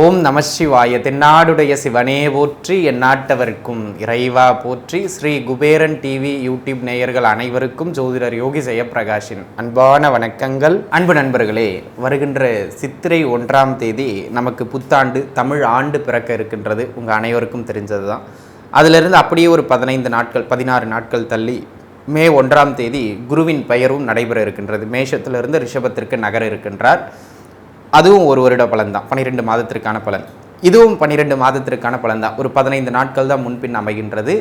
ஓம் நம சிவாய. தென்னாடுடைய சிவனே போற்றி என் நாட்டவருக்கும் இறைவா போற்றி. ஸ்ரீ குபேரன் டிவி யூடியூப் நேயர்கள் அனைவருக்கும் ஜோதிடர் யோகி ஜெயப்பிரகாஷின் அன்பான வணக்கங்கள். அன்பு நண்பர்களே வருகின்ற சித்திரை ஒன்றாம் தேதி நமக்கு புத்தாண்டு தமிழ் ஆண்டு பிறக்க இருக்கின்றது. உங்கள் அனைவருக்கும் தெரிஞ்சது தான் அதிலிருந்து அப்படியே ஒரு பதினைந்து நாட்கள் பதினாறு நாட்கள் தள்ளி மே ஒன்றாம் தேதி குருவின் பெயரும் நடைபெற இருக்கின்றது. மேஷத்திலிருந்து ரிஷபத்திற்கு நகர இருக்கின்றார். அதுவும் ஒரு வருட பலன் தான் பன்னிரெண்டு மாதத்திற்கான பலன். இதுவும் பன்னிரெண்டு மாதத்திற்கான பலன் தான் ஒரு பதினைந்து நாட்கள் தான் முன்பின் அமைகின்றது.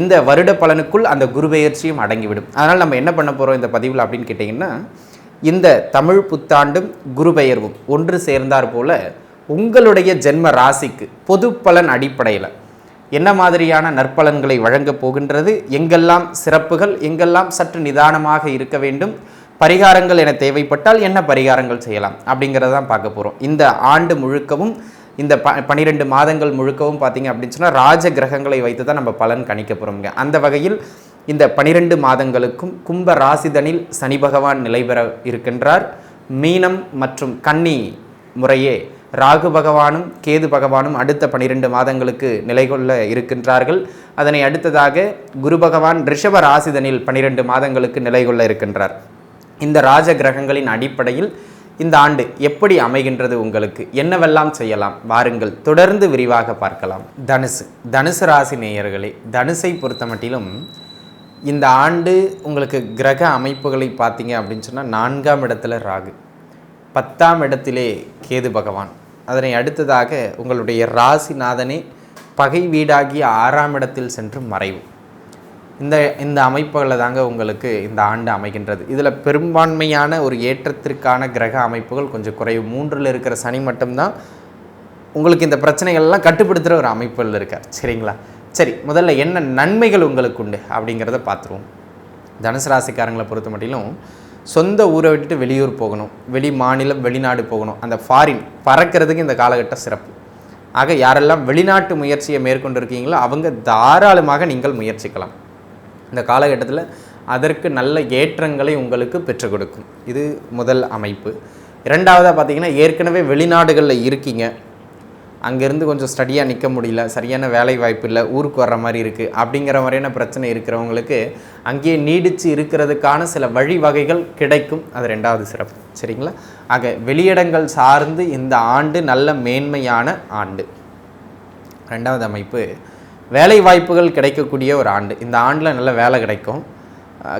இந்த வருட பலனுக்குள் அந்த குருபெயர்ச்சியும் அடங்கிவிடும். அதனால் நம்ம என்ன பண்ண போகிறோம் இந்த பதிவில் அப்படின்னு கேட்டிங்கன்னா இந்த தமிழ் புத்தாண்டும் குருபெயர்வும் ஒன்று சேர்ந்தார் போல உங்களுடைய ஜென்ம ராசிக்கு பொது பலன் அடிப்படையில் என்ன மாதிரியான நற்பலன்களை வழங்கப் போகின்றது? எங்கெல்லாம் சிறப்புகள் எங்கெல்லாம் சற்று நிதானமாக இருக்க வேண்டும்? பரிகாரங்கள் என தேவைப்பட்டால் என்ன பரிகாரங்கள் செய்யலாம்? அப்படிங்கிறத தான் பார்க்க போகிறோம் இந்த ஆண்டு முழுக்கவும் இந்த ப பனிரெண்டு மாதங்கள் முழுக்கவும் பார்த்தீங்க அப்படின்னு சொன்னால் ராஜ கிரகங்களை வைத்து தான் நம்ம பலன் கணிக்க போகிறோம்ங்க அந்த வகையில் இந்த பனிரெண்டு மாதங்களுக்கும் கும்ப ராசிதனில் சனி பகவான் நிலை பெற இருக்கின்றார். மீனம் மற்றும் கன்னி முறையே ராகு பகவானும் கேது பகவானும் அடுத்த பனிரெண்டு மாதங்களுக்கு நிலை கொள்ள இருக்கின்றார்கள். அதனை அடுத்ததாக குரு பகவான் ரிஷப ராசிதனில் பனிரெண்டு மாதங்களுக்கு நிலை கொள்ள இருக்கின்றார். இந்த ராஜ கிரகங்களின் அடிப்படையில் இந்த ஆண்டு எப்படி அமைகின்றது உங்களுக்கு? என்னவெல்லாம் செய்யலாம்? வாருங்கள் தொடர்ந்து விரிவாக பார்க்கலாம். தனுசு தனுசு ராசி நேயர்களே தனுசை பொறுத்த மட்டிலும் இந்த ஆண்டு உங்களுக்கு கிரக அமைப்புகளை பார்த்தீங்க அப்படின்னு சொன்னால் நான்காம் இடத்துல ராகு. பத்தாம் இடத்திலே கேது பகவான். அதனை அடுத்ததாக உங்களுடைய ராசிநாதனே பகை வீடாகிய ஆறாம் இடத்தில் சென்று மறைவு. இந்த இந்த அமைப்புகளில் தாங்க உங்களுக்கு இந்த ஆண்டு அமைகின்றது. இதில் பெரும்பான்மையான ஒரு ஏற்றத்திற்கான கிரக அமைப்புகள் கொஞ்சம் குறைவு. மூன்றில் இருக்கிற சனி மட்டும்தான் உங்களுக்கு இந்த பிரச்சனைகள்லாம் கட்டுப்படுத்துகிற ஒரு அமைப்புகள் இருக்கார். சரிங்களா? சரி முதல்ல என்ன நன்மைகள் உங்களுக்கு உண்டு அப்படிங்கிறத பார்த்துருவோம். தனுசு ராசிக்காரங்களை பொறுத்த மட்டிலும் சொந்த ஊரை விட்டுட்டு வெளியூர் போகணும். வெளி மாநிலம் வெளிநாடு போகணும். அந்த ஃபாரின் பறக்கிறதுக்கு இந்த காலகட்டம் சிறப்பு. ஆக யாரெல்லாம் வெளிநாட்டு முயற்சியை மேற்கொண்டு இருக்கீங்களோ அவங்க தாராளமாக நீங்கள் முயற்சிக்கலாம். இந்த காலகட்டத்தில் அதற்கு நல்ல ஏற்றங்களை உங்களுக்கு பெற்றுக் கொடுக்கும். இது முதல் அமைப்பு. இரண்டாவதாக பார்த்தீங்கன்னா ஏற்கனவே வெளிநாடுகளில் இருக்கீங்க. அங்கேருந்து கொஞ்சம் ஸ்டடியாக நிற்க முடியல சரியான வேலை வாய்ப்பு இல்லை ஊருக்கு வர்ற மாதிரி இருக்குது அப்படிங்கிற மாதிரியான பிரச்சனை இருக்கிறவங்களுக்கு அங்கேயே நீடித்து இருக்கிறதுக்கான சில வழிவகைகள் கிடைக்கும். அது ரெண்டாவது சிறப்பு. சரிங்களா? ஆக வெளியிடங்கள் சார்ந்து இந்த ஆண்டு நல்ல மேன்மையான ஆண்டு. ரெண்டாவது அமைப்பு வேலை வாய்ப்புகள் கிடைக்கக்கூடிய ஒரு ஆண்டு. இந்த ஆண்டில் நல்ல வேலை கிடைக்கும்.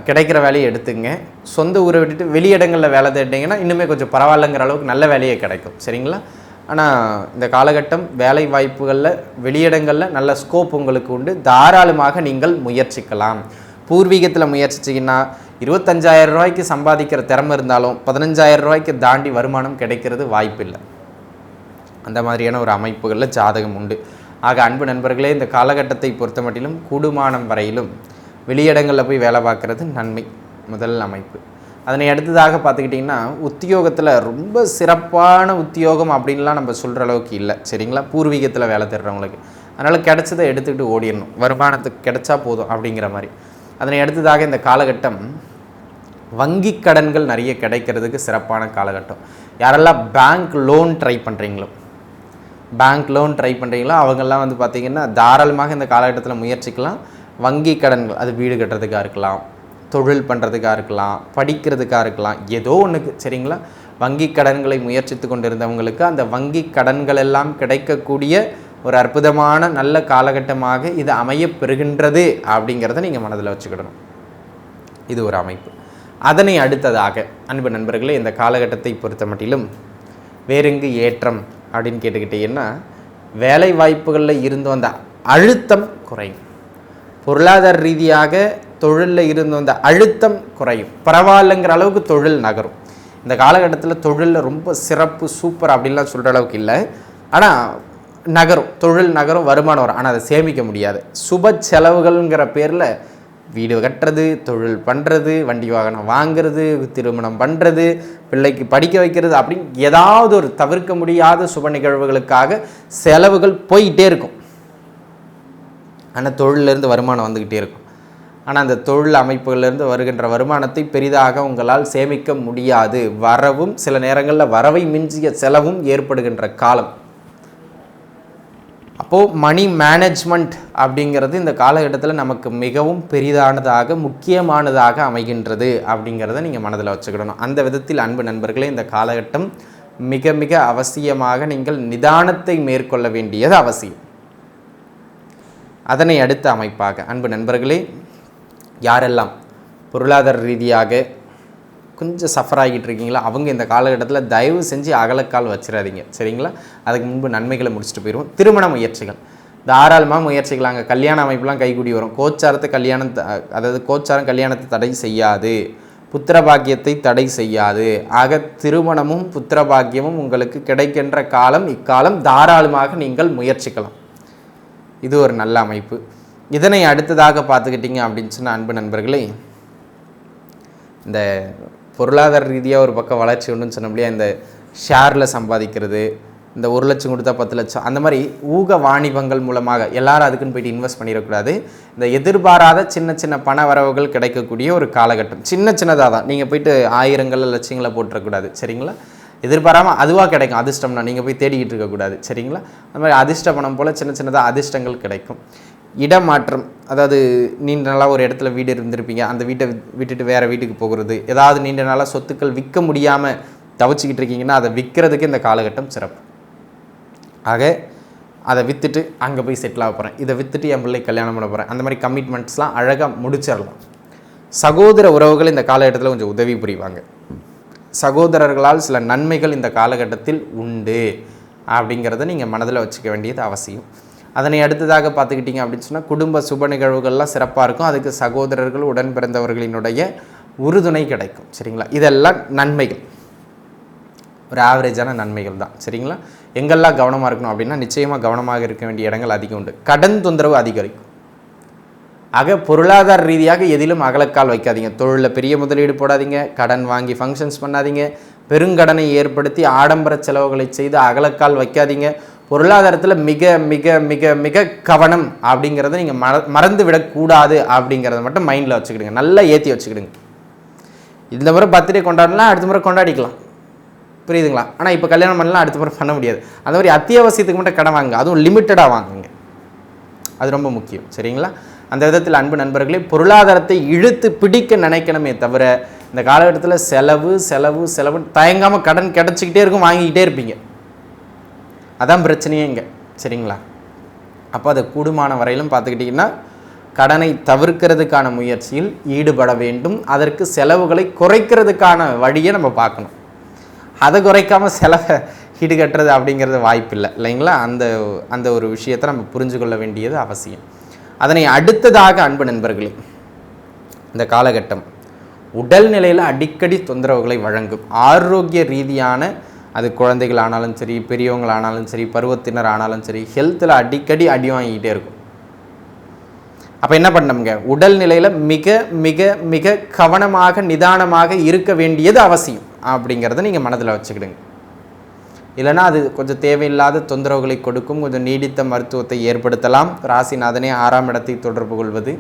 கிடைக்கிற வேலையை எடுத்துங்க சொந்த ஊரை விட்டுட்டு வெளியிடங்களில் வேலை தேடிங்கன்னா இன்னுமே கொஞ்சம் பரவாயில்லைங்கிற அளவுக்கு நல்ல வேலையே கிடைக்கும். சரிங்களா? ஆனால் இந்த காலகட்டம் வேலை வாய்ப்புகளில் வெளியிடங்களில் நல்ல ஸ்கோப் உங்களுக்கு உண்டு. தாராளமாக நீங்கள் முயற்சிக்கலாம். பூர்வீகத்தில் முயற்சிச்சிங்கன்னா இருபத்தஞ்சாயிரம் ரூபாய்க்கு சம்பாதிக்கிற திறமை இருந்தாலும் பதினஞ்சாயிரம் ரூபாய்க்கு தாண்டி வருமானம் கிடைக்கிறது வாய்ப்பில்லை. அந்த மாதிரியான ஒரு அமைப்புகளில் ஜாதகம் உண்டு. ஆக அன்பு நண்பர்களே இந்த காலகட்டத்தை பொறுத்த மட்டிலும் கூடுமானம் வரையிலும் வெளியிடங்களில் போய் வேலை பார்க்குறது நன்மை. முதல் அமைப்பு. அதனை அடுத்ததாக பார்த்துக்கிட்டிங்கன்னா உத்தியோகத்தில் ரொம்ப சிறப்பான உத்தியோகம் அப்படின்லாம் நம்ம சொல்கிற அளவுக்கு இல்லை. சரிங்களா? பூர்வீகத்தில் வேலை தேடுறவங்களுக்கு. அதனால் கிடைச்சதை எடுத்துக்கிட்டு ஓடிடணும். வருமானத்துக்கு கிடைச்சா போதும் அப்படிங்கிற மாதிரி. அதனை அடுத்ததாக இந்த காலகட்டம் வங்கி கடன்கள் நிறைய கிடைக்கிறதுக்கு சிறப்பான காலகட்டம். யாரெல்லாம் பேங்க் லோன் ட்ரை பண்ணுறீங்களோ பேங்க் லோன் ட்ரை பண்ணுறீங்களோ அவங்கெல்லாம் வந்து பார்த்திங்கன்னா தாராளமாக இந்த காலகட்டத்தில் முயற்சிக்கலாம். வங்கி கடன்கள் அது வீடு கட்டுறதுக்காக இருக்கலாம். தொழில் பண்ணுறதுக்காக இருக்கலாம் படிக்கிறதுக்காக இருக்கலாம் ஏதோ ஒன்றுக்கு சரிங்களா? வங்கி கடன்களை முயற்சித்து கொண்டிருந்தவங்களுக்கு அந்த வங்கி கடன்கள் எல்லாம் கிடைக்கக்கூடிய ஒரு அற்புதமான நல்ல காலகட்டமாக இது அமையப்பெறுகின்றது அப்படிங்கிறத நீங்கள் மனதில் வச்சுக்கிடணும். இது ஒரு அமைப்பு. அதனை அடுத்ததாக அன்பு நண்பர்களே இந்த காலகட்டத்தை பொறுத்த மட்டிலும் வேறெங்கு ஏற்றம் அப்படின்னு கேட்டுக்கிட்டீங்கன்னா வேலை வாய்ப்புகளில் இருந்து வந்த அழுத்தம் குறையும். பொருளாதார ரீதியாக தொழிலில் இருந்த அந்த அழுத்தம் குறையும். பரவாயில்லைங்கிற அளவுக்கு தொழில் நகரும். இந்த காலகட்டத்தில் தொழிலில் ரொம்ப சிறப்பு சூப்பர் அப்படின்லாம் சொல்கிற அளவுக்கு இல்லை. ஆனால் நகரும். தொழில் நகரும் வருமானம் வரும். ஆனால் அதை சேமிக்க முடியாது. சுப செலவுகள்ங்கிற பேரில் வீடு கட்டுறது தொழில் பண்ணுறது வண்டி வாகனம் வாங்குறது திருமணம் பண்ணுறது பிள்ளைக்கு படிக்க வைக்கிறது அப்படின்னு ஏதாவது ஒரு தவிர்க்க முடியாத சுப நிகழ்வுகளுக்காக செலவுகள் போயிட்டே இருக்கும். ஆனால் தொழிலேருந்து வருமானம் வந்துக்கிட்டே இருக்கும். ஆனால் அந்த தொழில் அமைப்புகளிலிருந்து வருகின்ற வருமானத்தை பெரிதாக உங்களால் சேமிக்க முடியாது. வரவும் சில நேரங்களில் வரவை மிஞ்சிய செலவும் ஏற்படுகின்ற காலம். அப்போது மணி மேனேஜ்மெண்ட் அப்படிங்கிறது இந்த காலகட்டத்தில் நமக்கு மிகவும் பெரிதானதாக முக்கியமானதாக அமைகின்றது அப்படிங்கிறத நீங்கள் மனதில் வச்சுக்கிடணும். அந்த விதத்தில் அன்பு நண்பர்களே இந்த காலகட்டம் மிக மிக அவசியமாக நீங்கள் நிதானத்தை மேற்கொள்ள வேண்டியது அவசியம். அதனை அடுத்த அமைப்பாக. அன்பு நண்பர்களே யாரெல்லாம் பொருளாதார ரீதியாக கொஞ்சம் சஃபர் ஆகிட்டு இருக்கீங்களா அவங்க இந்த காலகட்டத்தில் தயவு செஞ்சு அகலக்கால் வச்சிடாதீங்க சரிங்களா? அதுக்கு முன்பு நன்மைகளை முடிச்சுட்டு போயிடுவோம் திருமண முயற்சிகள். தாராளமாக முயற்சிகள் அங்கே கல்யாண அமைப்புலாம் கைகூடி வரும். கோச்சாரத்தை கல்யாணம் அதாவது கோச்சாரம் கல்யாணத்தை தடை செய்யாது. புத்திர பாக்கியத்தை தடை செய்யாது. ஆக திருமணமும் புத்திர பாக்கியமும் உங்களுக்கு கிடைக்கின்ற காலம் இக்காலம் தாராளமாக நீங்கள் முயற்சிக்கலாம். இது ஒரு நல்ல அமைப்பு. இதனை அடுத்ததாக பார்த்துக்கிட்டிங்க அப்படின்னு சொன்ன அன்பு நண்பர்களே இந்த பொருளாதார ரீதியாக ஒரு பக்கம் வளர்ச்சி உண்டுன்னு சொன்னபடியே இந்த ஷேரில் சம்பாதிக்கிறது இந்த ஒரு லட்சம் கொடுத்தா பத்து லட்சம் அந்த மாதிரி ஊக வாணிபங்கள் மூலமாக எல்லாரும் அதுக்குன்னு போயிட்டு இன்வெஸ்ட் பண்ணிடக்கூடாது. இந்த எதிர்பாராத சின்ன சின்ன பண வரவுகள் கிடைக்கக்கூடிய ஒரு காலகட்டம். சின்ன சின்னதாக தான். நீங்கள் போயிட்டு ஆயிரங்கள் லட்சங்களை போட்டுறக்கூடாது. சரிங்களா? எதிர்பாராமல் அதுவாக கிடைக்கும். அதிர்ஷ்டம்னா நீங்கள் போய் தேடிக்கிட்டு இருக்கக்கூடாது. சரிங்களா? அந்த மாதிரி அதிர்ஷ்ட பணம் போல் சின்ன சின்னதாக அதிர்ஷ்டங்கள் கிடைக்கும். இடமாற்றம் அதாவது நீண்ட நாளாக ஒரு இடத்துல வீடு இருந்திருப்பீங்க அந்த வீட்டை விட்டுட்டு வேறு வீட்டுக்கு போகிறது ஏதாவது நீண்ட நாளாக சொத்துக்கள் விற்க முடியாமல் தவிச்சிக்கிட்டு இருக்கீங்கன்னா அதை விற்கிறதுக்கு இந்த காலகட்டம் சிறப்பு. ஆக அதை விற்றுட்டு அங்கே போய் செட்டில் ஆக போகிறேன் இதை விற்றுட்டு என் பிள்ளை கல்யாணம் பண்ண போகிறேன் அந்த மாதிரி கமிட்மெண்ட்ஸ்லாம் அழகாக முடிச்சிடலாம் சகோதர உறவுகள் இந்த காலகட்டத்தில் கொஞ்சம் உதவி புரிவாங்க. சகோதரர்களால் சில நன்மைகள் இந்த காலகட்டத்தில் உண்டு அப்படிங்கிறத நீங்கள் மனதில் வச்சுக்க வேண்டியது அவசியம். அதனை அடுத்ததாக பார்த்துக்கிட்டிங்க அப்படின்னு சொன்னால் குடும்ப சுப நிகழ்வுகள்லாம் சிறப்பாக இருக்கும். அதுக்கு சகோதரர்கள் உடன் பிறந்தவர்களினுடைய உறுதுணை கிடைக்கும். சரிங்களா? இதெல்லாம் நன்மைகள். ஒரு ஆவரேஜான நன்மைகள் தான். சரிங்களா? எங்கெல்லாம் கவனமாக இருக்கணும் அப்படின்னா நிச்சயமாக கவனமாக இருக்க வேண்டிய இடங்கள் அதிகம் உண்டு. கடன் தொந்தரவு அதிகரிக்கும். ஆக பொருளாதார ரீதியாக எதிலும் அகலக்கால் வைக்காதீங்க. தொழிலில் பெரிய முதலீடு போடாதீங்க. கடன் வாங்கி ஃபங்க்ஷன்ஸ் பண்ணாதீங்க. பெருங்கடனை ஏற்படுத்தி ஆடம்பர செலவுகளை செய்து அகலக்கால் வைக்காதீங்க. பொருளாதாரத்தில் மிக மிக மிக மிக கவனம் அப்படிங்கிறத நீங்கள் மற மறந்து விடக்கூடாது அப்படிங்கிறத மட்டும் மைண்டில் வச்சுக்கிடுங்க. நல்லா ஏற்றி வச்சுக்கிடுங்க. இந்த முறை பர்த்டே கொண்டாடலாம் அடுத்த முறை கொண்டாடிக்கலாம். புரியுதுங்களா? ஆனால் இப்போ கல்யாணம் பண்ணலாம் அடுத்த முறை பண்ண முடியாது. அந்த மாதிரி அத்தியாவசியத்துக்கு மட்டும் கடன் வாங்குங்க. அதுவும் லிமிட்டடாக வாங்குங்க. அது ரொம்ப முக்கியம். சரிங்களா? அந்த விதத்தில் அன்பு நண்பர்களே பொருளாதாரத்தை இழுத்து பிடிக்க நினைக்கணுமே தவிர இந்த காலகட்டத்தில் செலவு செலவு செலவு தயங்காமல் கடன் கிடச்சிக்கிட்டே இருக்கும் வாங்கிக்கிட்டே இருப்பீங்க. அதான் பிரச்சனையே இங்கே. சரிங்களா? அப்போ அதை கூடுமான வரையிலும் பார்த்துக்கிட்டிங்கன்னா கடனை தவிர்க்கிறதுக்கான முயற்சியில் ஈடுபட வேண்டும். அதற்கு செலவுகளை குறைக்கிறதுக்கான வழியை நம்ம பார்க்கணும். அதை குறைக்காமல் செலவை ஈடுகட்டுறது அப்படிங்கிறது வாய்ப்பில்லை இல்லைங்களா? அந்த அந்த ஒரு விஷயத்தை நம்ம புரிஞ்சு கொள்ள வேண்டியது அவசியம். அதனை அடுத்ததாக அன்பு நண்பர்களே இந்த காலகட்டம் உடல் நிலையில் அடிக்கடி தொந்தரவுகளை வழங்கும் ஆரோக்கிய ரீதியான அது குழந்தைகள் ஆனாலும் சரி பெரியவங்கள் ஆனாலும் சரி பருவத்தினர் ஆனாலும் சரி ஹெல்த்தில் அடிக்கடி அடி வாங்கிக்கிட்டே இருக்கும். அப்போ என்ன பண்ணணுங்க உடல் நிலையில் மிக மிக மிக கவனமாக நிதானமாக இருக்க வேண்டியது அவசியம் அப்படிங்கிறத நீங்கள் மனதில் வச்சுக்கிடுங்க. இல்லைன்னா அது கொஞ்சம் தேவையில்லாத தொந்தரவுகளை கொடுக்கும் கொஞ்சம் நீடித்த மருத்துவத்தை ஏற்படுத்தலாம். ராசிநாதனே ஆறாம் இடத்தை தொடர்பு கொள்வது.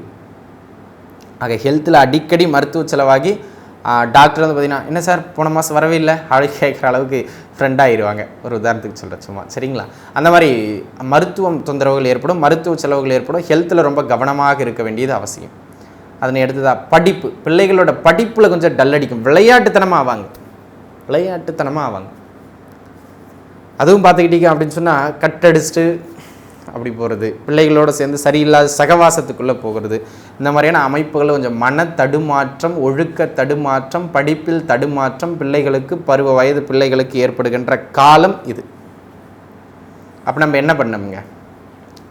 ஆக ஹெல்த்தில் அடிக்கடி மருத்துவ செலவாகி டாக்டர் வந்து பார்த்தீங்கன்னா என்ன சார் போன மாதம் வரவே இல்லை. அழகு கேட்குற அளவுக்கு ஃப்ரெண்டாகிடுவாங்க ஒரு உதாரணத்துக்கு சொல்கிறேன் சும்மா. சரிங்களா? அந்த மாதிரி மருத்துவம் தொந்தரவுகள் ஏற்படும் மருத்துவ செலவுகள் ஏற்படும். ஹெல்த்தில் ரொம்ப கவனமாக இருக்க வேண்டியது அவசியம். அதனை எடுத்ததாக படிப்பு. பிள்ளைகளோட படிப்பில் கொஞ்சம் டல் அடிக்கும். விளையாட்டுத்தனமாக ஆவாங்க. விளையாட்டுத்தனமாக ஆவாங்க. அதுவும் பார்த்துக்கிட்டீங்க அப்படின்னு சொன்னால் கட் அடிச்சுட்டு அப்படி போகிறது பிள்ளைகளோட சேர்ந்து சரியில்லாத சகவாசத்துக்குள்ளே போகிறது. இந்த மாதிரியான அமைப்புகள் கொஞ்சம் மன தடுமாற்றம் ஒழுக்க தடுமாற்றம் படிப்பில் தடுமாற்றம் பிள்ளைகளுக்கு பருவ வயது பிள்ளைகளுக்கு ஏற்படுகின்ற காலம் இது. அப்போ நம்ம என்ன பண்ணோமுங்க?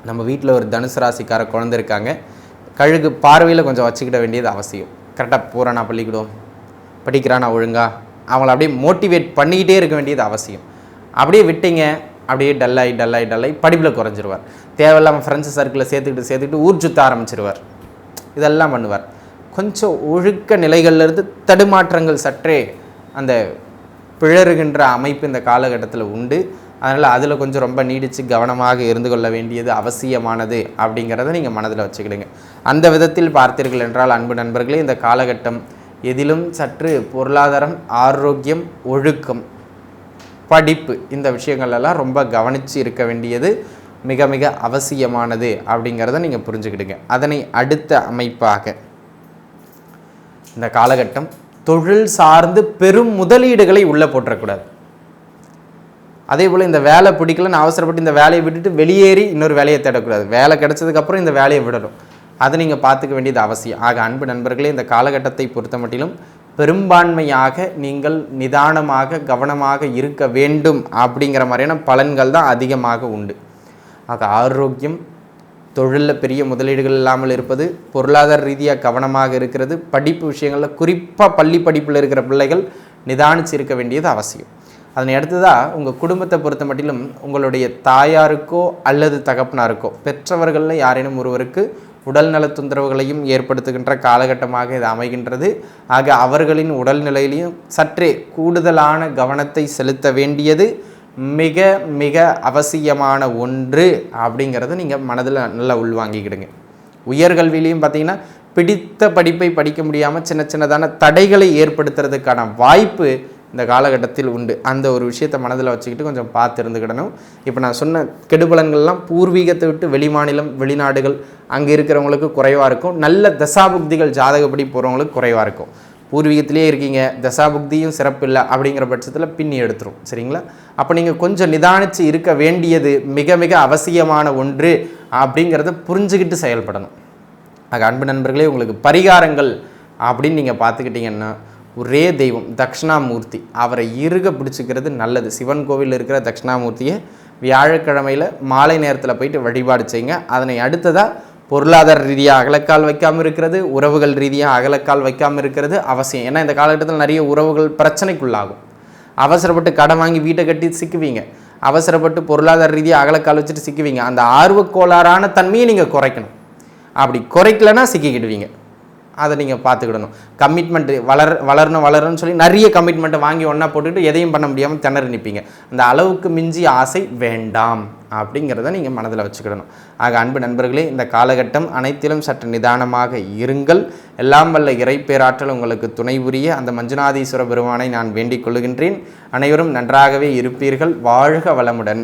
நம்ம வீட்டில் ஒரு தனுசு ராசிக்கார குழந்தை இருக்காங்க. கழுகு பார்வையில் கொஞ்சம் வச்சுக்கிட வேண்டியது அவசியம். கரெக்டாக போகிறானா பள்ளிக்கூடம் படிக்கிறானா ஒழுங்கா? அவங்கள அப்படியே மோட்டிவேட் பண்ணிக்கிட்டே இருக்க வேண்டியது அவசியம். அப்படியே விட்டீங்க அப்படியே டல்லாகி டல்லாகி டல்லாகி படிப்பில் குறைஞ்சிருவார். தேவையில்லாமல் ஃப்ரெண்ட்ஸ் சர்க்கிளில் சேர்த்துக்கிட்டு சேர்த்துக்கிட்டு ஊர் சுற்ற ஆரம்பிச்சிருவார். இதெல்லாம் பண்ணுவார். கொஞ்சம் ஒழுக்க நிலைகள்லேருந்து தடுமாற்றங்கள் சற்றே அந்த பிழறுகின்ற அமைப்பு இந்த காலகட்டத்தில் உண்டு. அதனால் அதில் கொஞ்சம் ரொம்ப நீடித்து கவனமாக இருந்து கொள்ள வேண்டியது அவசியமானது அப்படிங்கிறத நீங்கள் மனதில் வச்சுக்கிடுங்க. அந்த விதத்தில் பார்த்தீர்கள் என்றால் அன்பு நண்பர்களே இந்த காலகட்டம் எதிலும் சற்று பொருளாதாரம் ஆரோக்கியம் ஒழுக்கம் படிப்பு. இந்த விஷயங்களெல்லாம் ரொம்ப கவனித்து இருக்க வேண்டியது மிக மிக அவசியமானது அப்படிங்கிறத நீங்கள் புரிஞ்சுக்கிடுங்க. அதனை அடுத்த அமைப்பாக இந்த காலகட்டம் தொழில் சார்ந்து பெரும் முதலீடுகளை உள்ளே போட்டுறக்கூடாது அதே போல் இந்த வேலை பிடிக்கலன்னு அவசரப்பட்டு இந்த வேலையை விட்டுட்டு வெளியேறி இன்னொரு வேலையை தேடக்கூடாது. வேலை கிடச்சதுக்கப்புறம் இந்த வேலையை விடணும். அதை நீங்கள் பார்த்துக்க வேண்டியது அவசியம். ஆக அன்பு நண்பர்களே இந்த காலகட்டத்தை பொறுத்த மட்டிலும் பெரும்பான்மையாக நீங்கள் நிதானமாக கவனமாக இருக்க வேண்டும் அப்படிங்கிற மாதிரியான பலன்கள் தான் அதிகமாக உண்டு. ஆக ஆரோக்கியம் தொழிலில் பெரிய முதலீடுகள் இல்லாமல் இருப்பது பொருளாதார ரீதியாக கவனமாக இருக்கிறது படிப்பு விஷயங்களில் குறிப்பாக பள்ளி படிப்பில் இருக்கிற பிள்ளைகள் நிதானிச்சு இருக்க வேண்டியது அவசியம். அதனை அடுத்ததாக உங்கள் குடும்பத்தை பொறுத்த மட்டிலும் உங்களுடைய தாயாருக்கோ அல்லது தகப்பனாருக்கோ பெற்றவர்களில் யாரேனும் ஒருவருக்கு உடல்நல தொந்தரவுகளையும் ஏற்படுத்துகின்ற காலகட்டமாக இது அமைகின்றது. ஆக அவர்களின் உடல்நிலையிலையும் சற்றே கூடுதலான கவனத்தை செலுத்த வேண்டியது மிக மிக அவசியமான ஒன்று அப்படிங்கிறத நீங்கள் மனதில் நல்லா உள்வாங்கிக்கிடுங்க. உயர்கல்வியிலையும் பார்த்தீங்கன்னா பிடித்த படிப்பை படிக்க முடியாமல் சின்ன சின்னதான தடைகளை ஏற்படுத்துறதுக்கான வாய்ப்பு இந்த காலகட்டத்தில் உண்டு. அந்த ஒரு விஷயத்தை மனதில் வச்சுக்கிட்டு கொஞ்சம் பார்த்து இருந்துக்கிடணும் இப்போ நான் சொன்ன கெடுபலன்கள்லாம் பூர்வீகத்தை விட்டு வெளிமாநிலம் வெளிநாடுகள் அங்கே இருக்கிறவங்களுக்கு குறைவாக இருக்கும். நல்ல தசாபுக்திகள் ஜாதகப்படி போகிறவங்களுக்கு குறைவாக இருக்கும். பூர்வீகத்திலே இருக்கீங்க தசாபுக்தியும் சிறப்பு இல்லை அப்படிங்கிற பட்சத்தில் பின்னி எடுத்துரும். சரிங்களா? அப்போ நீங்கள் கொஞ்சம் நிதானித்து இருக்க வேண்டியது மிக மிக அவசியமான ஒன்று அப்படிங்கிறத புரிஞ்சுக்கிட்டு செயல்படணும். ஆக அன்பு நண்பர்களே உங்களுக்கு பரிகாரங்கள் அப்படின்னு நீங்கள் பார்த்துக்கிட்டிங்கன்னா ஒரே தெய்வம் தட்சிணாமூர்த்தி அவரை இருக பிடிச்சிக்கிறது நல்லது. சிவன் கோவிலில் இருக்கிற தட்சிணாமூர்த்தியை வியாழக்கிழமையில் மாலை நேரத்தில் போயிட்டு வழிபாடு செய்யுங்க. அதனை அடுத்ததாக பொருளாதார ரீதியாக அகலக்கால் வைக்காமல் இருக்கிறது உறவுகள் ரீதியாக அகலக்கால் வைக்காமல் இருக்கிறது அவசியம். ஏன்னா இந்த காலகட்டத்தில் நிறைய உறவுகள் பிரச்சனைக்குள்ளாகும். அவசரப்பட்டு கடன் வாங்கி வீட்டை கட்டி சிக்குவீங்க. அவசரப்பட்டு பொருளாதார ரீதியாக அகலக்கால் வச்சுட்டு சிக்குவீங்க. அந்த ஆர்வக்கோளாறான தன்மையை நீங்கள் குறைக்கணும். அப்படி குறைக்கலன்னா சிக்கிக்கிடுவீங்க. அதை நீங்கள் பார்த்துக்கிடணும். கமிட்மெண்ட் வளர் வளரணும் வளரணும்னு சொல்லி நிறைய கமிட்மெண்ட்டை வாங்கி ஒன்றா போட்டுக்கிட்டு எதையும் பண்ண முடியாமல் திணறி நிற்பீங்க அந்த அளவுக்கு மிஞ்சி ஆசை வேண்டாம் அப்படிங்கிறத நீங்கள் மனதில் வச்சுக்கிடணும். ஆக அன்பு நண்பர்களே இந்த காலகட்டம் அனைத்திலும் சற்று நிதானமாக இருங்கள். எல்லாம் வல்ல இறைப்பேராற்றல் உங்களுக்கு துணை புரிய அந்த மஞ்சுநாதீஸ்வர பெருமானை நான் வேண்டிக் கொள்ளுகின்றேன். அனைவரும் நன்றாகவே இருப்பீர்கள். வாழ்க வளமுடன்.